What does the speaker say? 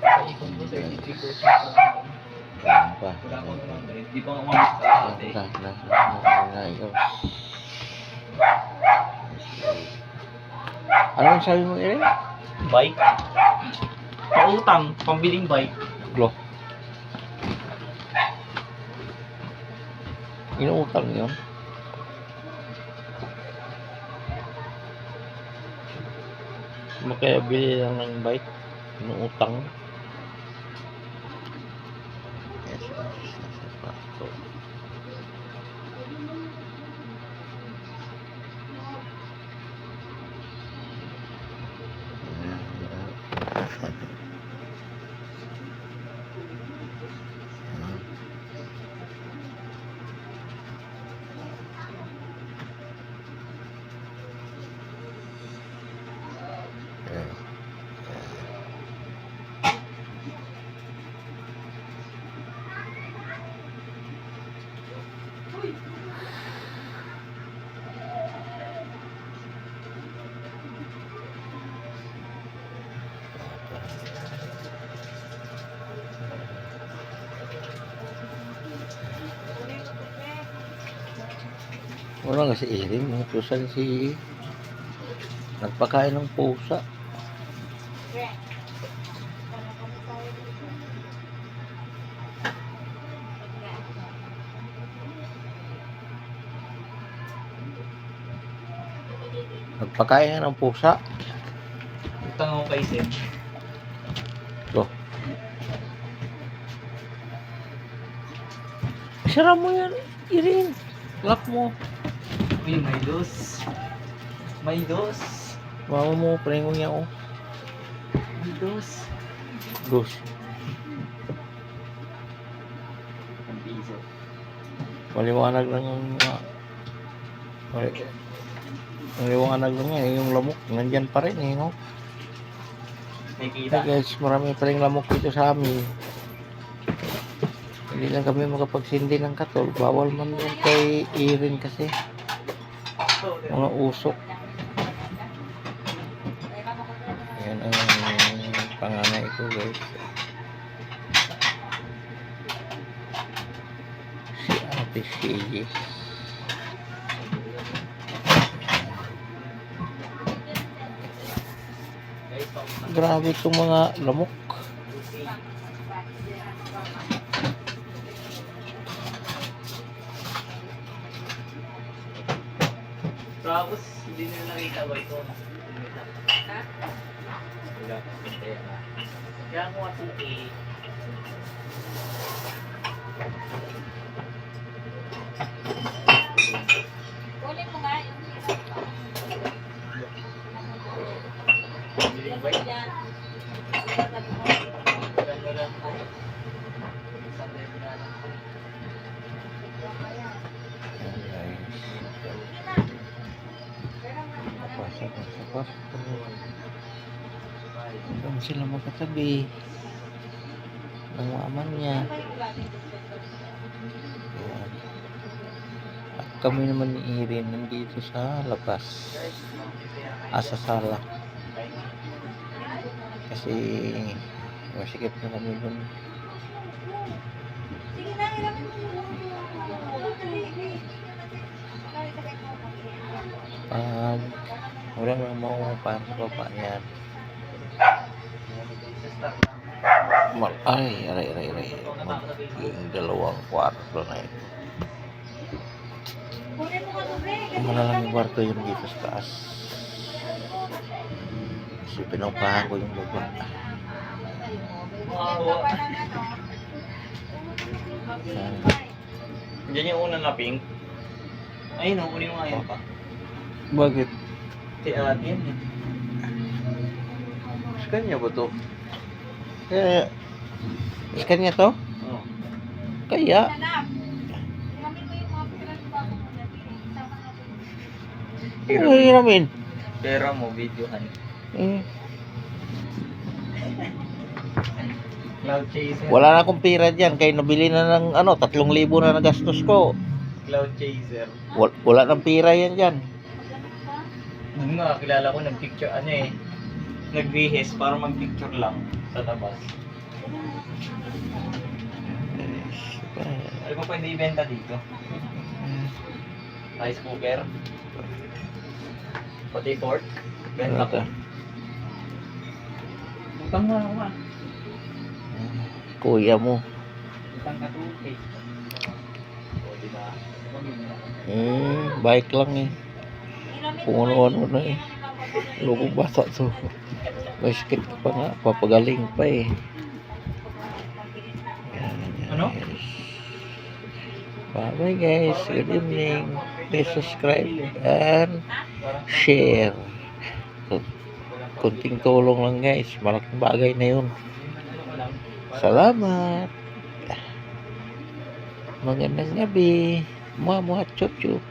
pa. Hindi. Ano yung sabi mo, Eren? Bike? Pautang, pambiling bike. Glo. Inuutang yun. Makaya bili lang ng bike. Inuutang. Yes, হবে Wala nga si Erin, mutusan si nagpakain ng pusa. Nagpakain ng pusa. Utang ako kay Sen. Go. Sara mo yan, Erin. Lock mo. Uy, may dos. May dos. Mama mo, prengo niya oh. May dos. Gus. Ang piso. Maliwanag lang yung mga... Mali, maliwanag lang yan, yung lamok. Nandyan pa rin eh, no? May Hey guys, marami pa rin lamok dito sa amin. Hindi lang kami makapagsindi ng katol. Bawal man yan kay Irin kasi. Mga usok. Yan ang panganay ko guys. Si Ate Shiggy. Grabe itong mga lamok. Tapos, hindi nila nakita ba ito? Wala. Kaya na. Kaya ko nga 2K. Kunin mo nga yung Pambiling bike. yan. Pasok, pasok. Doon sila magkatabi. Ng mama niya. Ayan. At kami naman ni Irin nandito sa labas. Ah, sa sala. Kasi masikip na kami doon. Sige na, hiramin mo. Pag wala nang mauupahan sa baba niyan. Mal ay, aray, aray, aray. Mag yung dalawang kwarto na ito. Malalang kwarto yun dito sa taas. Kasi pinupahan ko yung baba. Yan. Diyan yung una na pink. Ayun, no, kunin mo nga yun pa. Bakit? Si ate yan eh. Sa kanya ba to? Kaya, sa kanya to? Oo. Kaya, ano hiramin? Pera mo, videohan. Eh, Cloud chaser. wala na akong pira dyan, kaya nabili na ng ano, tatlong libo na nagastos ko. Cloud chaser. Wala, wala ng pira yan dyan. Nung nga, kilala ko nag-picture, ano eh, nagbihis para mag-picture lang sa labas. Ano pa pwede ibenta dito? Rice cooker. Pati pork. Benta ko. Utang na ako ah. Kuya mo. Utang ka to. Eh. O, diba? Hmm, bike lang eh. Kung ano-ano na eh. Loko bata to. May skit ka pa nga. Papagaling pa eh. Yan, yan, Ano? guys. Bye-bye guys. Good evening. Please subscribe and share. Kunting tulong lang guys. Malaking bagay na yun. Salamat. Magandang gabi. Mga mga chup chup.